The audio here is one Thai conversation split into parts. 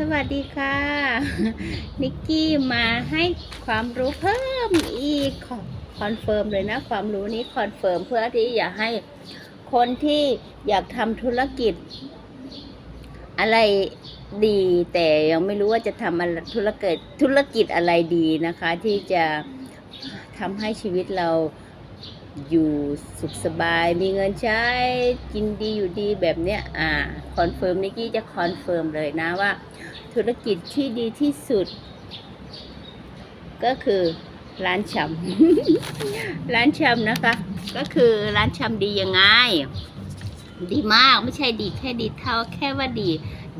สวัสดีค่ะ นิกกี้มาให้ความรู้เพิ่มอีกคอนเฟิร์มเลยนะ ความรู้นี้คอนเฟิร์มเพื่อที่อยากให้คนที่อยากทำธุรกิจ อะไรดีแต่ยังไม่รู้ว่าจะทำธุรกิจธุรกิจอะไรดีนะคะ ที่จะทำให้ชีวิตเรา อยู่สุขสบายมีเงินใช้กินดีอยู่ดีแบบเนี้ยอ่าคอนเฟิร์มนิกกี้จะคอนเฟิร์มเลยนะว่า ธุรกิจที่ดีที่สุด ก็คือร้านชำร้านชำนะคะ ก็คือร้านชำดียังไง ดีมากไม่ใช่ดีแค่ดีเท่าแค่ว่าดี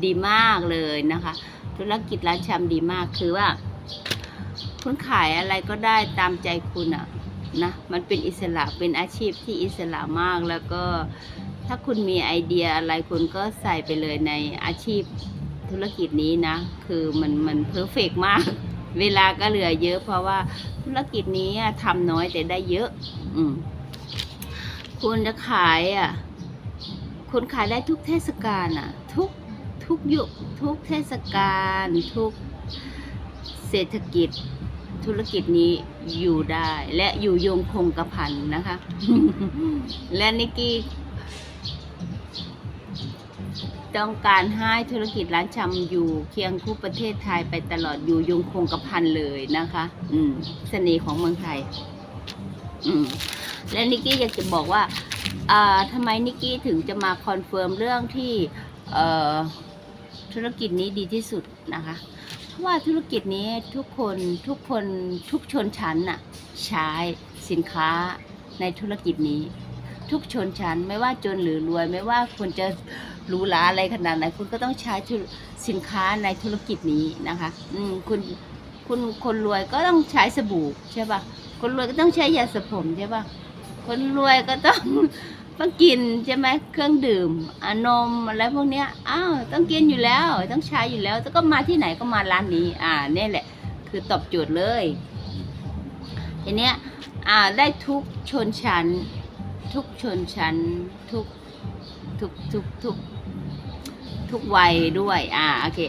ดีมากเลยนะคะ ธุรกิจร้านชำดีมากคือว่า คุณขายอะไรก็ได้ตามใจคุณอะ นะมันเป็นอิสระเป็นอาชีพที่อิสระมากแล้วก็ถ้าคุณมีไอเดียอะไรคุณก็ใส่ไปเลยในอาชีพธุรกิจนี้นะ คือมันมันเพอร์เฟกมาก เวลาก็เหลือเยอะ เพราะว่าธุรกิจนี้ทำน้อยแต่ได้เยอะ อืมคุณจะขายอะคุณขายได้ทุกเทศกาลอะ ทุกทุกยุคทุกเทศกาลทุกเศรษฐกิจ ธุรกิจนี้อยู่ได้และอยู่ยงคงกระพันนะคะ และนิกกี้ต้องการให้ธุรกิจร้านชำอยู่เคียงคู่ประเทศไทยไปตลอดอยู่ยงคงกระพันเลยนะคะ อืมเสน่ห์ของเมืองไทย อืมและนิกกี้อยากจะบอกว่าอ่าทำไมนิกกี้ถึงจะมาคอนเฟิร์มเรื่องที่เอ่อธุรกิจนี้ดีที่สุดนะคะเพราะ ว่าธุรกิจนี้ทุกคนทุกคนทุกชนชั้นน่ะใช้สินค้าในธุรกิจนี้ ทุกชนชั้นไม่ว่าจนหรือรวย ไม่ว่าคุณจะหรูหราอะไรขนาดไหนคุณก็ต้องใช้สินค้าในธุรกิจนี้นะคะอืมคุณคุณคนรวยก็ต้องใช้สบู่ใช่ปะคนรวยก็ต้องใช้ยาสระผมใช่ป่ะคนรวยก็ต้อง ต้องกินใช่ไหมเครื่องดื่มอนมอะไรพวกเนี้ยอ้าวต้องกินอยู่แล้ว ต้องใช้อยู่แล้วแล้วก็มาที่ไหนก็มาร้านนี้ อ่าเนี่ยแหละ คือตอบโจทย์เลยทีเนี้ยอ่าได้ทุกชนชั้น ทุกชนชั้นทุกทุกทุกทุกทุกวัยด้วย อ่าโอเค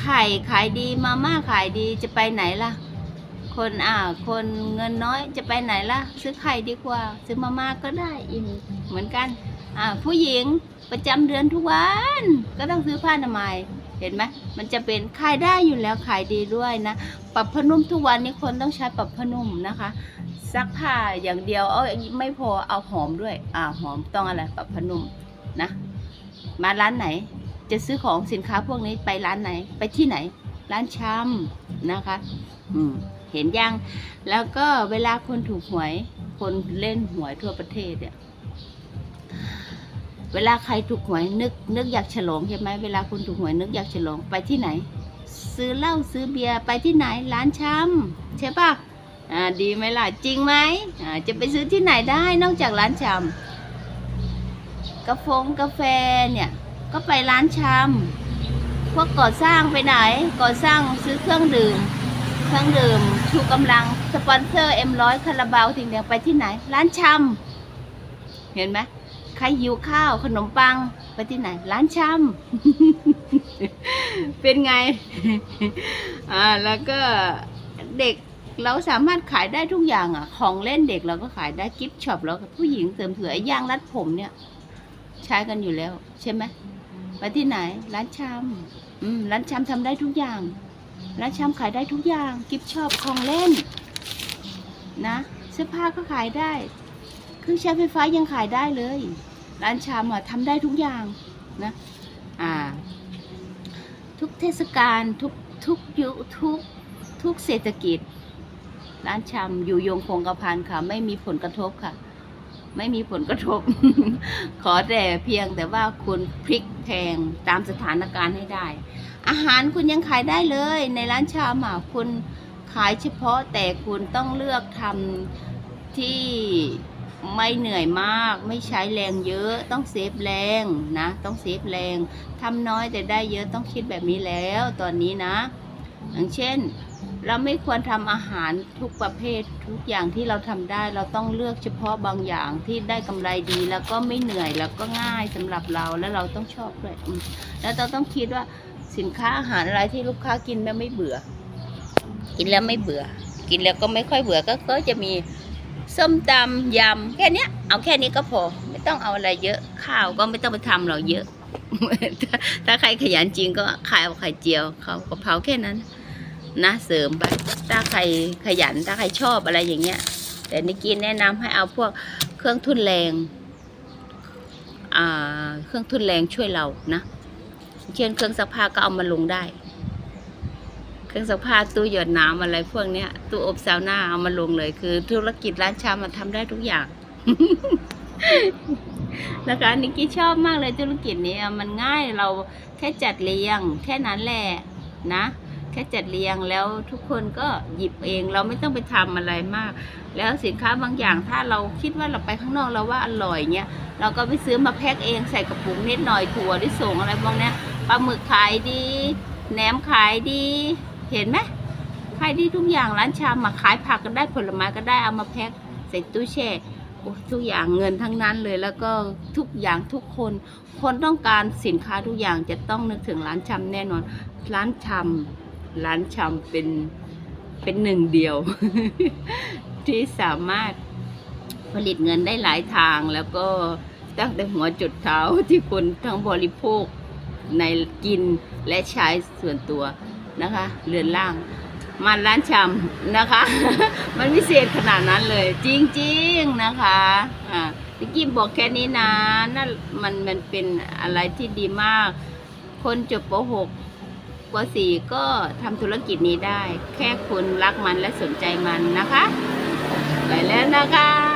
ไข่ขายดีมาม่าขายดีจะไปไหนล่ะ คนอ่าคนเงินน้อยจะไปไหนล่ะ ซื้อไข่ดีกว่า ซื้อมาม่าก็ได้อิ่มเหมือนกันอ่าผู้หญิงประจำเดือนทุกวัน ก็ต้องซื้อผ้าอนามัยเห็นไหมมันจะเป็นขายได้อยู่แล้วขายดีด้วยนะปรับผ้านุ่มทุกวันนี้คนต้องใช้ปรับผ้านุ่มนะคะซักผ้าอย่างเดียวเอ้ยไม่พอเอาหอมด้วยอ่าหอมต้องอะไรปรับผ้านุ่มนะมาร้านไหน จะซื้อของสินค้าพวกนี้ไปร้านไหน ไปที่ไหน ร้านชำนะคะ อืม เห็นยัง แล้วก็เวลาคนถูกหวย คนเล่นหวยทั่วประเทศเนี่ยเวลาใครถูกหวยนึก นึกอยากฉลองใช่ไหมเวลาคุณถูกหวยนึกอยากฉลองไปที่ไหน ซื้อเหล้าซื้อเบียร์ไปที่ไหนร้านชำใช่ปะอ่าดีไหมล่ะจริงไหมอ่าจะไปซื้อที่ไหนได้นอกจากร้านชำกาแฟกาแฟเนี่ยก็ไปร้านชำพวกก่อสร้างไปไหนก่อสร้างซื้อเครื่องดื่ม เครื่องดื่มชูกำลังสปอนเซอร์เอ็มร้อยคาราบาวทิ้งแดงไปที่ไหน ร้านชำเห็นไหมใครหิวข้าวขนมปังไปที่ไหน ร้านชำเป็นไงอ่าแล้วก็เด็กเราสามารถขายได้ทุกอย่างอะ ของเล่นเด็กเราก็ขายได้กิฟต์ช็อปแล้วผู้หญิงเสริมสวยไอ้ยางรัดผมเนี่ย ใช้กันอยู่แล้ว ใช่ไหมไปที่ไหน ร้านชำอืมร้านชำทำได้ทุกอย่าง ร้านชำขายได้ทุกอย่างกิฟต์ชอบของเล่นนะเสื้อผ้าก็ขายได้ เครื่องใช้ไฟฟ้ายังขายได้เลย ร้านชำอะทำได้ทุกอย่างนะอ่าทุกเทศกาลทุกทุกยุทุกทุกเศรษฐกิจ ร้านชำอยู่ยงคงกระพันค่ะ ไม่มีผลกระทบค่ะ ไม่มีผลกระทบ ขอแต่เพียงแต่ว่าคุณพลิกแพงตามสถานการณ์ให้ได้ อาหารคุณยังขายได้เลย ในร้านชาหมอะคุณขายเฉพาะแต่คุณต้องเลือกทำที่ไม่เหนื่อยมาก ไม่ใช้แรงเยอะ ต้องเซฟแรงนะ ต้องเซฟแรงทำน้อยแต่ได้เยอะต้องคิดแบบนี้แล้วตอนนี้นะ อย่างเช่น เราไม่ควรทำอาหารทุกประเภททุกอย่างที่เราทำได้ เราต้องเลือกเฉพาะบางอย่างที่ได้กำไรดี แล้วก็ไม่เหนื่อยแล้วก็ง่ายสำหรับเราแล้วเราต้องชอบด้วยแล้วเราต้องคิดว่า สินค้าอาหารอะไรที่ลูกค้ากินแล้วไม่เบื่อ กินแล้วไม่เบื่อ กินแล้วก็ไม่ค่อยเบื่อก็ก็จะมีส้มตำยำแค่นี้เอาแค่นี้ก็พอ ไม่ต้องเอาอะไรเยอะ ข้าวก็ไม่ต้องไปทำหรอกเยอะ ถ้าใครขยันจริงก็ขายเอาไข่เจียวเขาวกะเพราแค่นั้นนะเสริมไปถ้าใครขยันถ้าใครชอบอะไรอย่างเงี้ย แต่นิกกี้แนะนำให้เอาพวกเครื่องทุนแรง เครื่องทุนแรงช่วยเรานะ เช่นเครื่องซักผ้าก็เอามาลงได้ เครื่องซักผ้าตู้หยดน้ำอะไรพวกเนี้ยตู้อบซาวน่าเอามาลงเลย คือ ธุรกิจร้านชามันทำได้ทุกอย่างนะคะนิกกี้ชอบมากเลยธุรกิจนี้มันง่ายเราแค่จัดเรียง แค่นั้นแหละนะ แค่จัดเรียงแล้วทุกคนก็หยิบเอง เราไม่ต้องไปทำอะไรมาก แล้วสินค้าบางอย่างถ้าเราคิดว่าเราไปข้างนอกเราว่าอร่อยเงี้ยเราก็ไปซื้อมาแพ็คเองใส่กระปุกนิดหน่อยถั่วที่ส่งอะไรพวกนี้ ปลาหมึกขายดีแหนมขายดี เห็นไหมขายดีทุกอย่างร้านชามมาขายผักก็ได้ผลไม้ก็ได้เอามาแพ็คใส่ตู้แช่โอ้ทุกอย่างเงินทั้งนั้นเลยแล้วก็ทุกอย่างทุกคน คนต้องการสินค้าทุกอย่างจะต้องนึกถึงร้านชำแน่นอน ร้านชำร้านชำเป็นเป็นหนึ่งเดียว ที่สามารถผลิตเงินได้หลายทางแล้วก็ตั้งแต่หัวจุดเท้าที่คนทั้งบริโภค ในกินและใช้ส่วนตัวนะคะ เรือนล่างมาร้านชำนะคะ มันพิเศษขนาดนั้นเลย จริงๆนะคะอ่าพี่กี้บอกแค่นี้นะนั่นมันมันเป็นอะไรที่ดีมาก คนจบป .6 ป .4 ก็ทำธุรกิจนี้ได้ แค่คุณรักมันและสนใจมันนะคะ ไปแล้วนะคะ